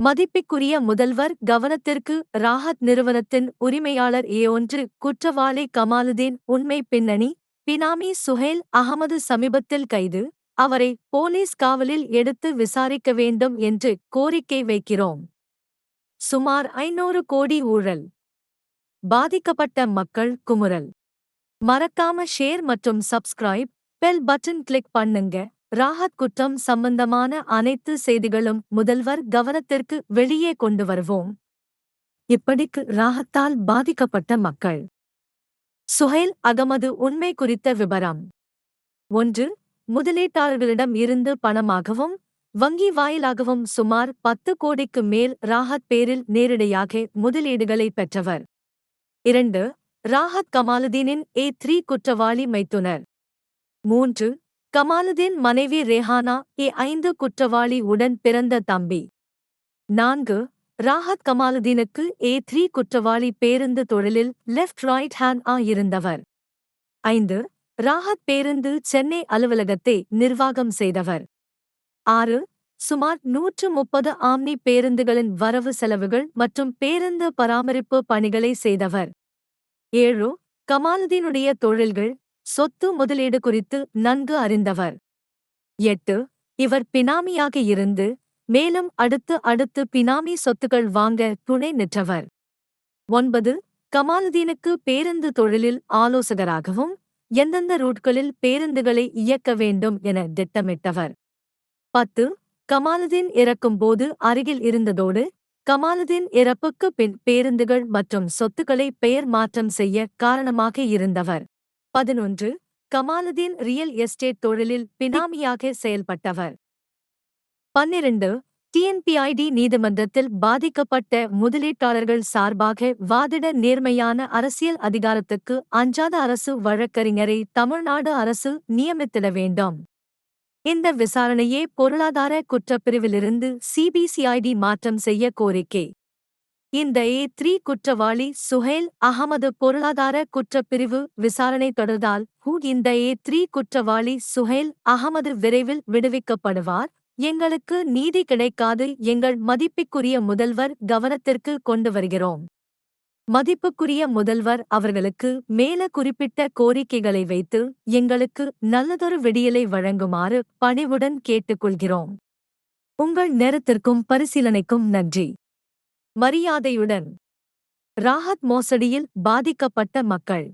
மதிப்பிற்குரிய முதல்வர் கவனத்திற்கு ராஹத் நிறுவனத்தின் உரிமையாளர் ஏ ஒன்று குற்றவாளி கமாலுதீன் உண்மை பின்னணி பினாமி சுஹேல் அகமது சமீபத்தில் கைது. அவரை போலீஸ் காவலில் எடுத்து விசாரிக்க வேண்டும் என்று கோரிக்கை வைக்கிறோம். சுமார் ஐநூறு கோடி ஊழல். பாதிக்கப்பட்ட மக்கள் குமுறல். மறக்காம ஷேர் மற்றும் சப்ஸ்கிரைப் பெல் பட்டன் கிளிக் பண்ணுங்க. ராஹத் குற்றம் சம்பந்தமான அனைத்து செய்திகளும் முதல்வர் கவனத்திற்கு வெளியே கொண்டு வருவோம். இப்படிக்கு ராஹத்தால் பாதிக்கப்பட்ட மக்கள். சுஹைல் அகமது உண்மை குறித்த விபரம். ஒன்று முதலீட்டாளர்களிடம் இருந்து பணமாகவும் வங்கி வாயிலாகவும் சுமார் பத்து கோடிக்கு மேல் ராஹத் பேரில் நேரடியாக முதலீடுகளை பெற்றவர். இரண்டு ராஹத் கமாலுதீனின் ஏ த்ரீ குற்றவாளி மைத்துனர். மூன்று கமாலுதீன் மனைவி ரேஹானா ஏ ஐந்து குற்றவாளி உடன் பிறந்த தம்பி. நான்கு ராஹத் கமாலுதீனுக்கு ஏ த்ரீ குற்றவாளி பேருந்து தொழிலில் லெஃப்ட் ரைட் ஹேண்ட் ஆ இருந்தவர் ஐந்து ராஹத் பேருந்து சென்னை அலுவலகத்தை நிர்வாகம் செய்தவர். ஆறு சுமார் நூற்று முப்பது ஆம்னி பேருந்துகளின் வரவு செலவுகள் மற்றும் பேருந்து பராமரிப்பு பணிகளை செய்தவர். ஏழு கமாலுதீனுடைய தொழில்கள் சொத்து முதலீடு குறித்து நன்கு அறிந்தவர். எட்டு. இவர் பினாமியாக இருந்து மேலும் அடுத்து அடுத்து பினாமி சொத்துக்கள் வாங்க துணை நிற்றவர். ஒன்பது. கமாலுதீனுக்கு பேருந்து தொழிலில் ஆலோசகராகவும் எந்தெந்த ரூட்களில் பேருந்துகளை இயக்க வேண்டும் என திட்டமிட்டவர். பத்து. கமாலுதீன் இறக்கும்போது அருகில் இருந்ததோடு கமாலுதீன் இறப்புக்கு பின் பேருந்துகள் மற்றும் சொத்துக்களை பெயர் மாற்றம் செய்ய காரணமாக இருந்தவர். பதினொன்று கமாலுதீன் ரியல் எஸ்டேட் தொழிலில் பினாமியாக செயல்பட்டவர். பன்னிரண்டு டிஎன்பிஐடி நீதிமன்றத்தில் பாதிக்கப்பட்ட முதலீட்டாளர்கள் சார்பாக வாதிட நேர்மையான அரசியல் அதிகாரத்துக்கு அஞ்சாத அரசு வழக்கறிஞரை தமிழ்நாடு அரசு நியமித்திட வேண்டும். இந்த விசாரணையே பொருளாதார குற்றப்பிரிவிலிருந்து சிபிசிஐடி மாற்றம் செய்ய கோரிக்கை. இந்த ஏ த்ரீ குற்றவாளி சுஹேல் அகமது பொருளாதார குற்றப்பிரிவு விசாரணை தொடர்ந்தால் ஹூ இந்த ஏ த்ரீ குற்றவாளி சுஹேல் அகமது விரைவில் விடுவிக்கப்படுவார்? எங்களுக்கு நீதி கிடைக்காது எங்கள் மதிப்பிற்குரிய முதல்வர் கவனத்திற்கு கொண்டு வருகிறோம். மதிப்புக்குரிய முதல்வர் அவர்களுக்கு மேல குறிப்பிட்ட கோரிக்கைகளை வைத்து எங்களுக்கு நல்லதொரு விடியலை வழங்குமாறு பணிவுடன் கேட்டுக்கொள்கிறோம். உங்கள் நேரத்திற்கும் பரிசீலனைக்கும் நன்றி. மரியாதையுடன். ராஹத் மோசடியில் பாதிக்கப்பட்ட மக்கள்.